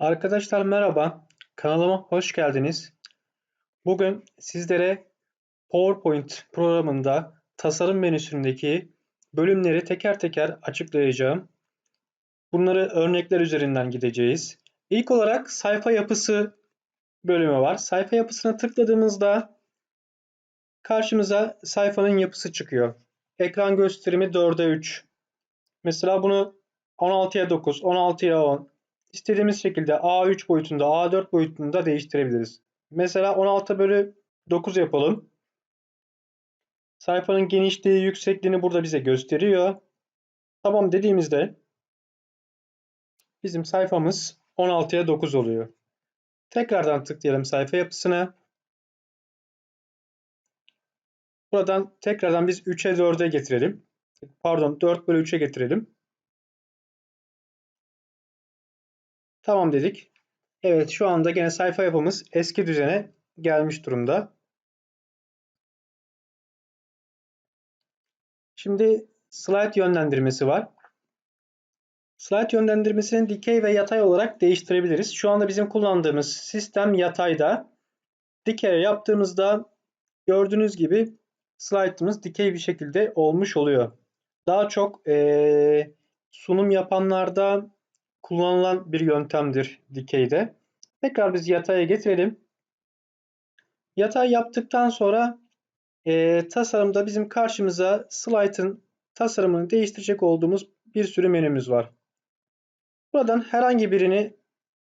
Arkadaşlar merhaba, kanalıma hoş geldiniz. Bugün sizlere PowerPoint programında tasarım menüsündeki bölümleri teker teker açıklayacağım. Bunları örnekler üzerinden gideceğiz. İlk olarak sayfa yapısı bölümü var. Sayfa yapısına tıkladığımızda karşımıza sayfanın yapısı çıkıyor. Ekran gösterimi 4'e 3. Mesela bunu 16'ya 9, 16'ya 10, istediğimiz şekilde A3 boyutunda, A4 boyutunda değiştirebiliriz. Mesela 16 bölü 9 yapalım. Sayfanın genişliği, yüksekliğini burada bize gösteriyor. Tamam dediğimizde bizim sayfamız 16'ya 9 oluyor. Tekrardan tıklayalım sayfa yapısına. Buradan tekrardan biz 3'e 4'e getirelim. Pardon 4 bölü 3'e getirelim. Tamam dedik. Evet şu anda gene sayfa yapımız eski düzene gelmiş durumda. Şimdi slide yönlendirmesi var. Slide yönlendirmesini dikey ve yatay olarak değiştirebiliriz. Şu anda bizim kullandığımız sistem yatayda. Dikey yaptığımızda gördüğünüz gibi slide'ımız dikey bir şekilde olmuş oluyor. Daha çok ee, sunum yapanlarda kullanılan bir yöntemdir dikeyde. Tekrar biz yataya getirelim. Yatay yaptıktan sonra e, tasarımda bizim karşımıza slide'ın tasarımını değiştirecek olduğumuz bir sürü menümüz var. Buradan herhangi birini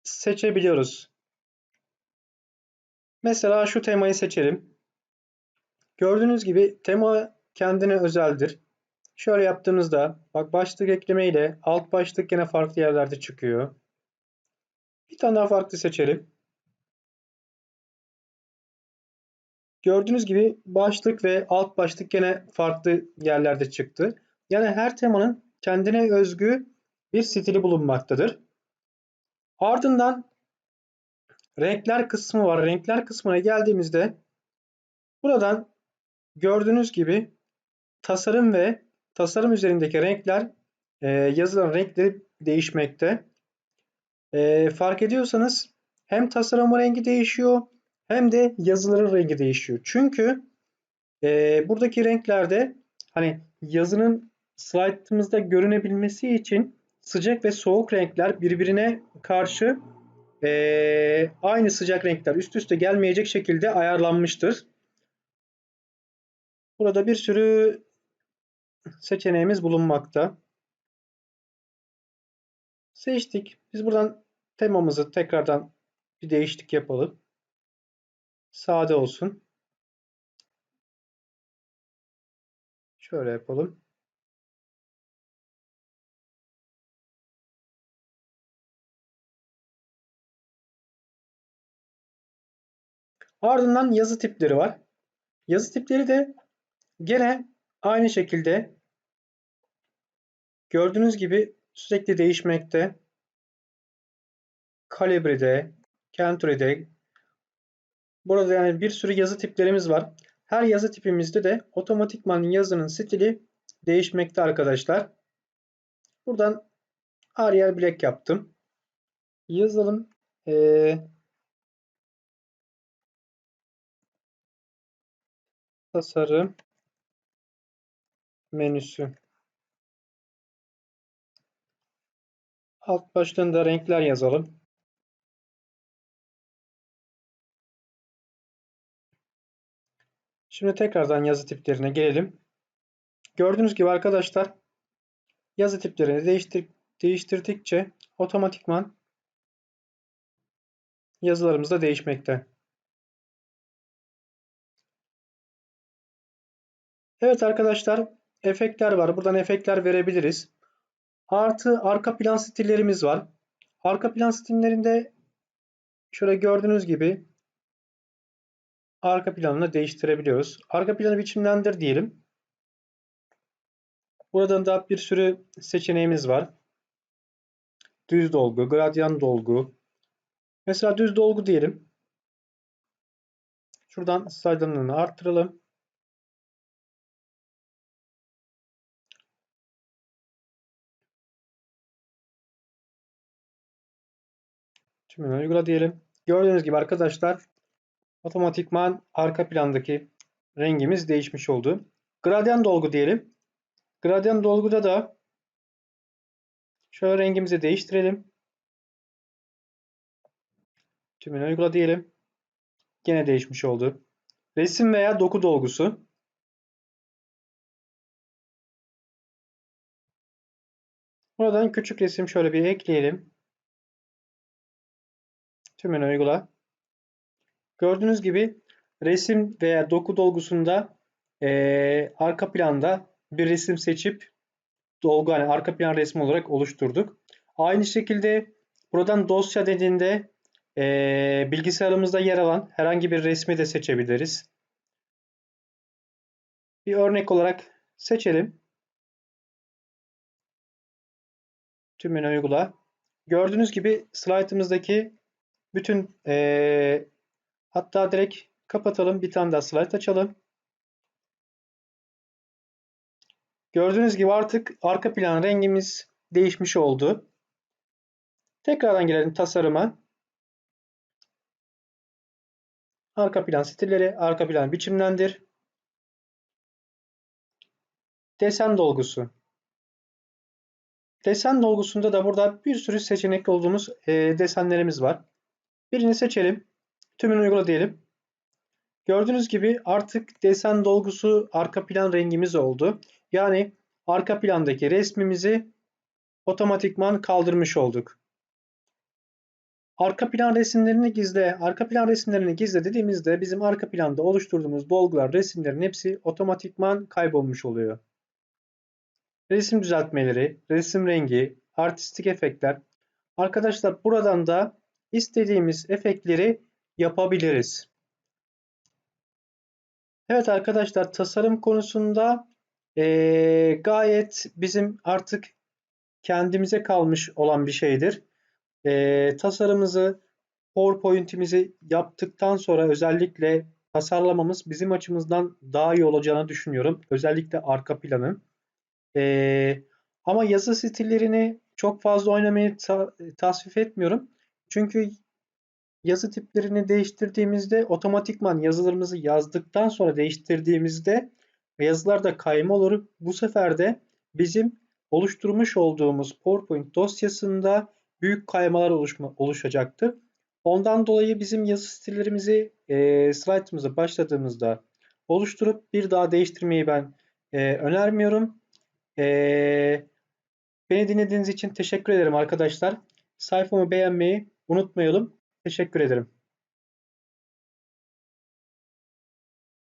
seçebiliyoruz. Mesela şu temayı seçelim. Gördüğünüz gibi tema kendine özeldir. Şöyle yaptığımızda bak başlık ekleme ile alt başlık yine farklı yerlerde çıkıyor. Bir tane daha farklı seçelim. Gördüğünüz gibi başlık ve alt başlık yine farklı yerlerde çıktı. Yani her temanın kendine özgü bir stili bulunmaktadır. Ardından renkler kısmı var. Renkler kısmına geldiğimizde buradan gördüğünüz gibi tasarım ve tasarım üzerindeki renkler e, yazılan renkleri değişmekte. E, fark ediyorsanız hem tasarım rengi değişiyor hem de yazıların rengi değişiyor. Çünkü e, buradaki renklerde hani yazının slaytımızda görünebilmesi için sıcak ve soğuk renkler birbirine karşı e, aynı sıcak renkler üst üste gelmeyecek şekilde ayarlanmıştır. Burada bir sürü seçeneğimiz bulunmakta. Seçtik. Biz buradan temamızı tekrardan bir değişiklik yapalım. Sade olsun. Şöyle yapalım. Ardından yazı tipleri var. Yazı tipleri de gene aynı şekilde gördüğünüz gibi sürekli değişmekte. Kalibre'de, Century'de burada yani bir sürü yazı tiplerimiz var. Her yazı tipimizde de otomatikman yazının stili değişmekte arkadaşlar. Buradan Arial Black yaptım. Yazalım. Ee, tasarım menüsü. Alt başlığında renkler yazalım. Şimdi tekrardan yazı tiplerine gelelim. Gördüğünüz gibi arkadaşlar yazı tiplerini değiştir değiştirdikçe otomatikman yazılarımız da değişmekte. Evet arkadaşlar efektler var. Buradan efektler verebiliriz. Artı arka plan stillerimiz var. Arka plan stillerinde şöyle gördüğünüz gibi arka planını değiştirebiliyoruz. Arka planı biçimlendir diyelim. Buradan da bir sürü seçeneğimiz var. Düz dolgu, gradyan dolgu. Mesela düz dolgu diyelim. Şuradan saydamlığını arttıralım. Tümünü uygula diyelim. Gördüğünüz gibi arkadaşlar otomatikman arka plandaki rengimiz değişmiş oldu. Gradyan dolgu diyelim. Gradyan dolguda da şöyle rengimizi değiştirelim. Tümünü uygula diyelim. Gene değişmiş oldu. Resim veya doku dolgusu. Buradan küçük resim şöyle bir ekleyelim. Tümünü uygula. Gördüğünüz gibi resim veya doku dolgusunda e, arka planda bir resim seçip dolgu hani arka plan resmi olarak oluşturduk. Aynı şekilde buradan dosya dediğinde e, bilgisayarımızda yer alan herhangi bir resmi de seçebiliriz. Bir örnek olarak seçelim. Tümünü uygula. Gördüğünüz gibi slaytımızdaki bütün e, hatta direkt kapatalım. Bir tane daha slide açalım. Gördüğünüz gibi artık arka plan rengimiz değişmiş oldu. Tekrardan gelelim tasarıma. Arka plan stilleri, arka plan biçimlendir. Desen dolgusu. Desen dolgusunda da burada bir sürü seçenekli olduğumuz e, desenlerimiz var. Birini seçelim. Tümünü uygula diyelim. Gördüğünüz gibi artık desen dolgusu arka plan rengimiz oldu. Yani arka plandaki resmimizi otomatikman kaldırmış olduk. Arka plan resimlerini gizle, arka plan resimlerini gizle dediğimizde bizim arka planda oluşturduğumuz dolgular, resimlerin hepsi otomatikman kaybolmuş oluyor. Resim düzeltmeleri, resim rengi, artistik efektler. Arkadaşlar buradan da istediğimiz efektleri yapabiliriz. Evet arkadaşlar tasarım konusunda e, gayet bizim artık kendimize kalmış olan bir şeydir. E, tasarımımızı, PowerPoint'imizi yaptıktan sonra özellikle tasarlamamız bizim açımızdan daha iyi olacağını düşünüyorum. Özellikle arka planı. E, ama yazı stillerini çok fazla oynamayı ta tasvip etmiyorum. Çünkü yazı tiplerini değiştirdiğimizde otomatikman yazılarımızı yazdıktan sonra değiştirdiğimizde yazılarda kayma olur. Bu sefer de bizim oluşturmuş olduğumuz PowerPoint dosyasında büyük kaymalar oluşma, oluşacaktır. Ondan dolayı bizim yazı stillerimizi e, slaytımıza başladığımızda oluşturup bir daha değiştirmeyi ben e, önermiyorum. E, beni dinlediğiniz için teşekkür ederim arkadaşlar. Sayfamı beğenmeyi unutmayalım. Teşekkür ederim.